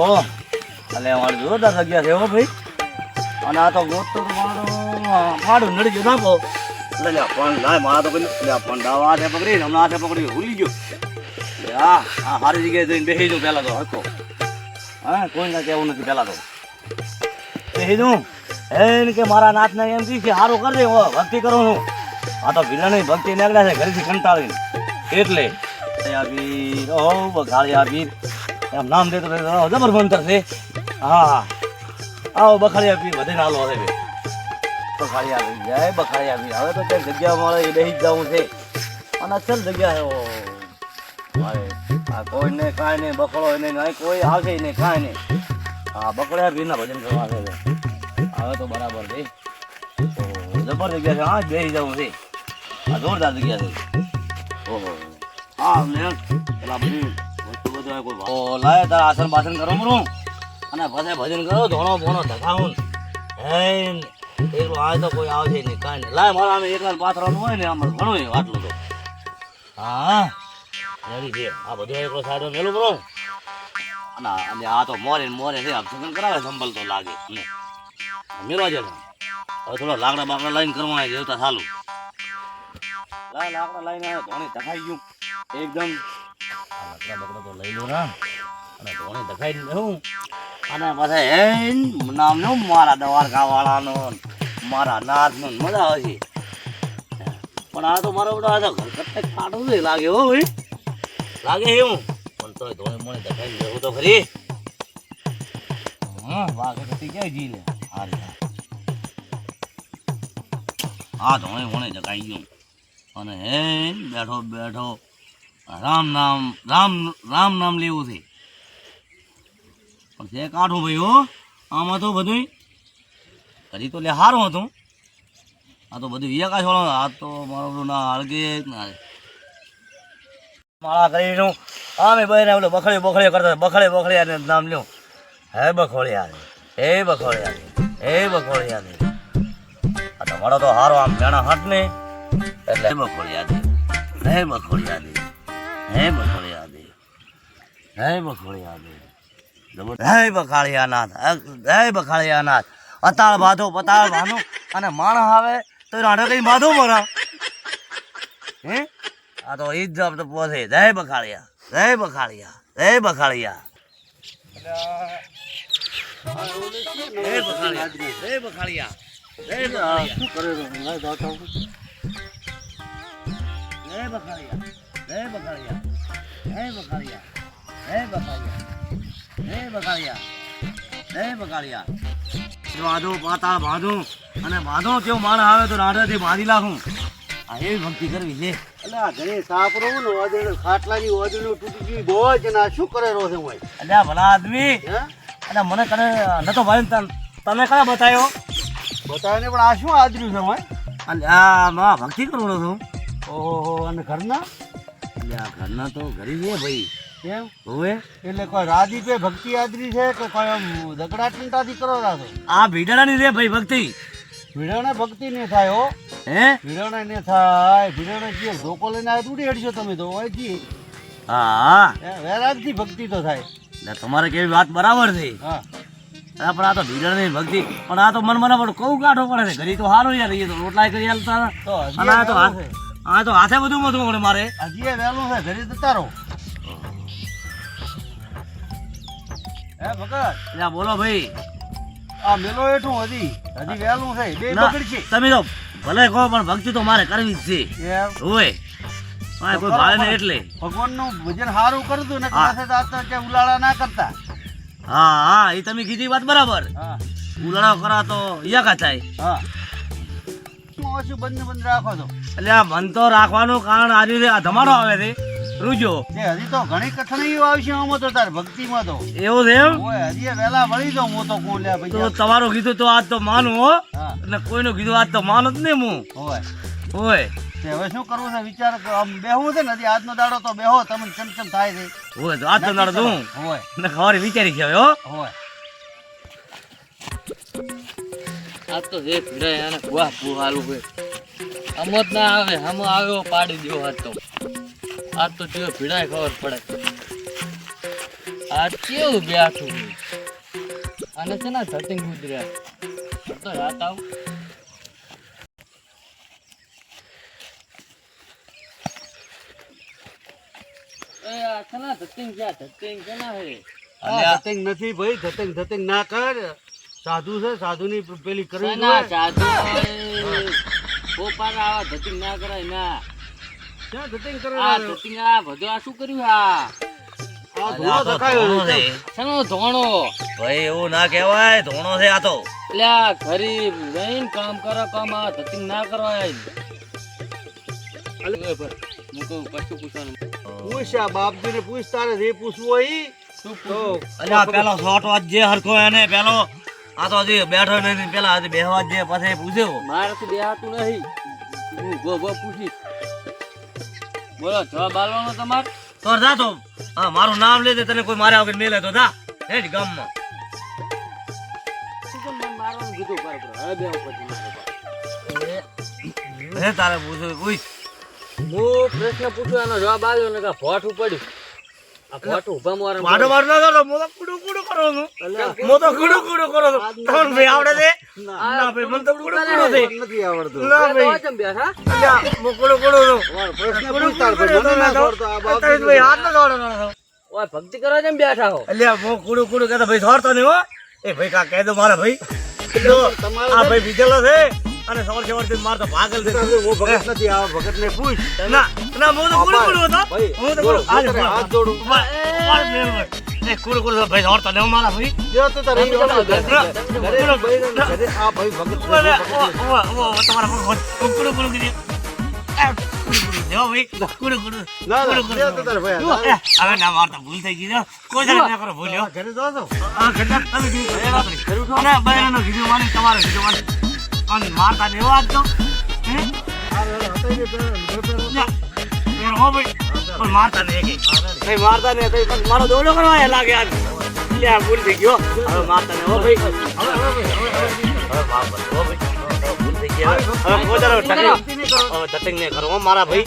ઓહો અલે અમારે જોરદાર જગ્યા છે હો ભાઈ. અને આ તો ગોતો મારો ફાડું નડી ગયો નાખો એટલે લે પણ લાય મારા તો લ્યા પણ ડાવા હાથે પકડી હમણાં હાથે પકડી ભૂલી ગયો. હા આ સારી જગ્યાએ જઈને બેસી જાઉં પહેલા તો હકો હા કોઈ ના કહેવું નથી પહેલાં તો. બેસી જાઉં. એને કે મારા નાથને એમ કહી કે સારું કરજે હો, ભક્તિ કરું છું. આ તો વિલણી ભક્તિ નીકળ્યા છે ઘરેથી કંટાળીને. એટલે આ વીર ઓ આ વીર. એમ નામ દેતો રહેતો, જબર મંતર છે. હા. આવો બખાડિયા પી વધે નાલો હશે બખાડિયા બખાળિયા જાય બખાડિયા પી. હવે તો ક્યાંક જગ્યા મળે એ બેસી જવું છે. અને અસલ જગ્યા આ કોઈને કાંઈ નહીં બકડો નહીં નહીં કોઈ આવશે નહીં કાંઈ નહીં. હા બકડ્યા પીરના ભજન કરવા છે. હવે. હવે તો બરાબર છે. જબર જગ્યા છે. હા બેસી જવું છે. આ જોરદાર જગ્યા છે. ઓહો. હા પેલા બધી આસન બાસન કરો મરું અને પછી ભજન કરો, ધોણો ભોણો ધકાવું હે એકલો તો કોઈ આવશે નહીં, કાંઈ નહીં. લાય મારા આમે એકલા પાથરવાનું હોય ને, આમ ઘણું આટલું તો. હા, રેડી છે. આ બધું એકલો સાઈડ મેલું કરો ના અને આ તો મોરે મોરે છે અભિષેકન કરાવે, સંભલ તો લાગે. ને મેળવા જશે હવે થોડો લાકડા બાકડા લાઈન કરવા આવે જેવતા ચાલુ લાય લાકડા લાઈન આવ્યો, ધોણી ધકાઈ ગયું. એકદમ લાકડા બાકડા તો લઈ લો ને અને ધોણી ધકાઈ હું. અને પાછા હે નામ નો મારા દ્વારકા વાળાનો મારા નાથનો ને મજા આવે છે. પણ આ તો મારો બધો આ તો ઘર કરતા કાઢું છે લાગે હો ભાઈ. લાગે એવું. પણ તોય ધોણી મોણી ધકાઈ જવું તો ખરી હા વાગે તો ક્યાંય જી લે. હારી આ ધોણી મોણી ધકાઈ ગયું. અને હે બેઠો બેઠો. રામ નામ રામ રામ નામ લેવું છે. પણ છે કાઢો ભાઈ હો, આમાં તો બધું કરી તો લે સારું હતું. આ તો બધું વિયાકાશ છોડો આ તો મારો ના હળગે જ ના. માળા કરીને આમે બહેને ઓલો બખડે બખડે કરતા. બખડે બખડે અને નામ લ્યો. હે બખોળિયા હે બખોળિયા હે બખોળિયા આ તમારો તો હારો આમ જાણા હટ ને. એટલે બખોળિયા દે હે બખોળિયા દે હે બખોળિયા દે હે બખોળિયા દે જબર- હે બખાળિયાનાથ હે બખાળિયાનાથ. અતાળ બાંધો પતાળ બાંધો અને માણ આવે તો રાડો કઈ બાંધો મરા હે? આ તો ઈ જ તો પોસે જય. બખાળિયા જય બખાળિયા જય બખાળિયા. જય બખાળિયા જય બખાળિયા જય બખાળિયા. જય બખાળિયા. જય બખાળિયા જય બખાળિયા જય બખાળિયા જય બખાળિયા જય બખાળિયા બાંધો પાતા બાંધું અને બાંધો તેવો માણસ આવે તો રાંઢેથી બાંધી નાખું. આ એવી ભક્તિ કરવી છે. એટલે આ ઘરે સાપરો ને વાદળો, ખાટલાની વાદળો તૂટી ગઈ બોજ ને આ શું કરે રહ્યો છે હું અહીં? અલ્યા ભલા આદમી. હે? અને મને કને નતો ભાઈ તને કયા બતાવ્યો બતાવે ને પણ આ શું આદર્યું છે હોય? અલ્યા માં ભક્તિ કરું છું. ઓહો અને ઘરના? અલ્યા ઘરના તો ગરીબ છે ભાઈ. કેમ? હોવે. એટલે કોઈ રાજી રાદીપે ભક્તિ આદરી છે કે કોઈ આમ દગડા ટીંટાથી કરો રાખો આ ભીડાની રે ભાઈ ભક્તિ. ભીડાણે ભક્તિ ને થાય હો. હે? ભીડાણે ને થાય. ભીડાણે જે ધોકો લઈને આ તૂટી હડશો તમે તો હોય હા. હા વૈરાગથી ભક્તિ તો થાય. એટલે તમારે કેવી વાત બરાબર છે. હા. પણ આ તો ભીડાની ભક્તિ. પણ આ તો મન મને પણ કઉ કાઢો પડે છે. ઘરી તો સારું યાર એ તો રોટલા કરી હાલતા તો આ તો આ તો હાથે બધું મતું મળે મારે. હજી એ વહેલું છે ઘરે જતા રહો. હે ભગત? એટલે બોલો ભાઈ. આ મેલો એઠું હજી. હજી વહેલું છે બે ના, છે તમે તો ભલે કહો પણ ભક્તિ તો મારે કરવી જ છે. હોય. હા કોઈ ભાવે ને એટલે. ભગવાનનું ભજન સારું કરતું ને હા. તો કે ઉલાળા ના કરતા. હા હા એ તમે કીધી વાત બરાબર. ઉલાળા કરા તો યકા થાય? હા. ઓછું બંધ બંધ રાખો છો. એટલે આ મન તો રાખવાનું કારણ આજે આ ધમાડો આવે છે રૂજો. તે હજી તો ઘણી કઠણાઈઓ આવશે આમાં તો તાર ભક્તિમાં તો. એવું છે એમ? હજી એ વહેલા વળી દો હું તો કોણ લે તો તમારું કીધું તો આજ તો માનું હો. અને કોઈનું કીધું આજ તો માનું જ નહીં હું. હોય હોય હવે શું કરવું છે? વિચાર. આમ બેહવું છે ને હજી આજનો દાડો તો બેહો તમને ચમચમ થાય છે. હોય તો આજનો દાડો દઉં હોય ને ખબર વિચારી છે હવે હો. હોય આ તો એક રહે અને વાહ પુહાલું હોય. આમ જ ના આવે હમો આવ્યો પાડી દો હાથ તો. આ તો જો ભીડાય ખબર પડે. આ કેવું બેઠું અને છે ને ધટિંગ ગુજર્યા તો રાત આવ. આ ક્યાં? હે આ નથી ભાઈ ધતિંગ ના કર. સાધુ છે સાધુની પેલી કરવી ના. જાદુ પોપાર આવા ધતિંગ ના કરાય ના. ક્યાં ધતિંગ આ કરવાનો? ધતિંગ આ બધું આ શું કર્યું આ? આ એવું ના કહેવાય ધોણો છે આ તો. એટલે આ ગરીબ રહીને કામ કરો કામ આ ધતિંગ ના કરવાય. અલે. ભાઈ હું કહું પૂછ આ બાપજીને પૂછ તારે જે પૂછવું હોય ઈ. શું તો અલ્યા પેલો શોર્ટ વાત જે હરખો એને પેલો આ તો હજી બેઠો નથી પેલા હજી બેહવા દે પછી પૂછ્યો. મારાથી બેહાતું નહીં. હું ગો ગો પૂછીશ. બોલો જવાબ આલવાનો તમારે? તો જા તો. હા મારું નામ લે દે તને કોઈ માર્યા વગર મેલે તો જા હેડ ગામમાં. શું કેમ મારવાનું કીધું પર પર હવે બે ઉપર. હે તારે પૂછ્યું પૂછ. હું પ્રશ્ન પૂછ્યો એનો જવાબ આવ્યો ને કે ફોટ પડ્યું મારે માર ના કરો. મો તો કુડું કુડું કરો છું. મો તો કુડું કુડું કરો છું. તમને ભાઈ આવડે છે? ના. ભાઈ મને તો કુડું કુડું છે નથી આવડતું. ના ભાઈ. બેઠા અલ્યા મો કુડું કુડું છું. પ્રશ્ન કુડું પૂછ તાર કુડું ભાઈ. મને ના કરો આ તો ભાઈ હાથ ના દોડો ઓય ભક્તિ કરવા જેમ બેઠા હો. અલ્યા મો કુડુ કુડુ કહેતો ભાઈ છોડતો નહીં હો. એ ભાઈ કા કહે દો મારા ભાઈ? આ ભાઈ બીજેલો છે. અને સવાર સવારથી મારતો પાગલ છે. હું ભગત નથી આ ભગતને પૂછ. ના ના હું તો કુડું કુડું હતો. હું તો કુડું આજે જોડો, હાથ જોડું. ને કુલ કુલ ભાઈ ઓર તો હો મારા ભાઈ. જો તો તારે ઈ બૈરાને ઘરે આ ભાઈ ભગત ઓ ઓ ભગત તમારા ફોન કુલ કુલ કીધી. ભાઈ. ના, ના, તો ભાઈ હવે ના મારતા ભૂલ થઈ ગઈ કોઈ ધારે ના કરો ભૂલ્યો. ઘરે જાઓ છો? આ ઘટના તમે કીધું ઘરે વાપરી. અને બૈરાનો કીધું માની તમારે કીધું માની અને મારતા ને આજ તો મારતા ને મારતા ને મારો દોડો કરવા લાગે આ ભૂલ થઈ ગયો. હવે મારતા ને હો ભાઈ. હવે મારા ભાઈ.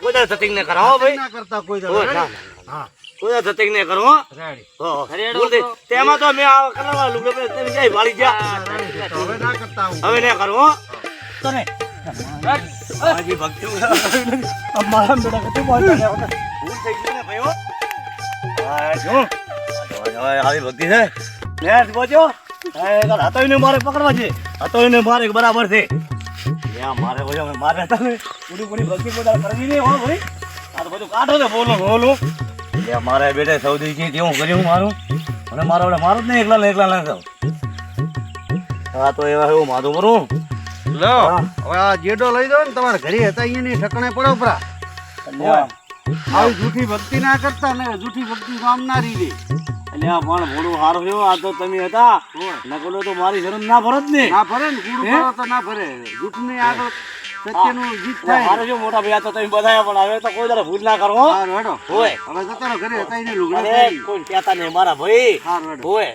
કોઈ ધતિંગ ને કરો હો ભાઈ. ના કરતા કોઈ હા, કોઈ ધતિંગ ને કરો. તેમાં તો મેં આ કરવા લુગડો તમે જાય વાળી જા હવે ના કરતા હું. હવે ને કરો હો. તો ને હાજી ભક્તિ અમારા બેટા કદી બોલતા ને ભૂલ થઈ ગઈ ને ભાઈ હો. હા આવી ભક્તિ છે. ને બોજો. એ કાલ હતો એને મારે પકડવા છે. હતો મારે બરાબર છે. મારે બોજો મારે તમે પૂરી પૂરી ભક્તિ બધા કરવી નહીં હો ભાઈ. આ તો બધું કાઢો ને બોલો બોલો. યા મારે બેટા સૌદી કે કેવું કર્યું મારું? અને મારા વડે મારું જ નહીં એકલા ને એકલા ના આ હા તો એવા એવું માથું ભરું. લો હવે આ જેડો લઈ દો ને તમારા ઘરે હતા અહીંયાની ઠકણે પડો પરા આવી જૂઠી ભક્તિ ના કરતા ને જૂઠી ભક્તિ કામ ના રીધી એટલે આ પણ ભોળું હારું થયો આ તો તમે હતા. નકલો તો મારી શરમ ના ભરત ને. ના ભરે ને કૂડું હે? તો ના ભરે. જૂઠની આગળ સત્યનું જીત થાય. મારે શું મોટા ભાઈ તો તમે બધાય પણ હવે તો કોઈ દર ભૂલ ના કરો. હોય. હવે જતા ઘરે હતા એને લુગડા કોઈ કહેતા નહીં મારા ભાઈ. હોય.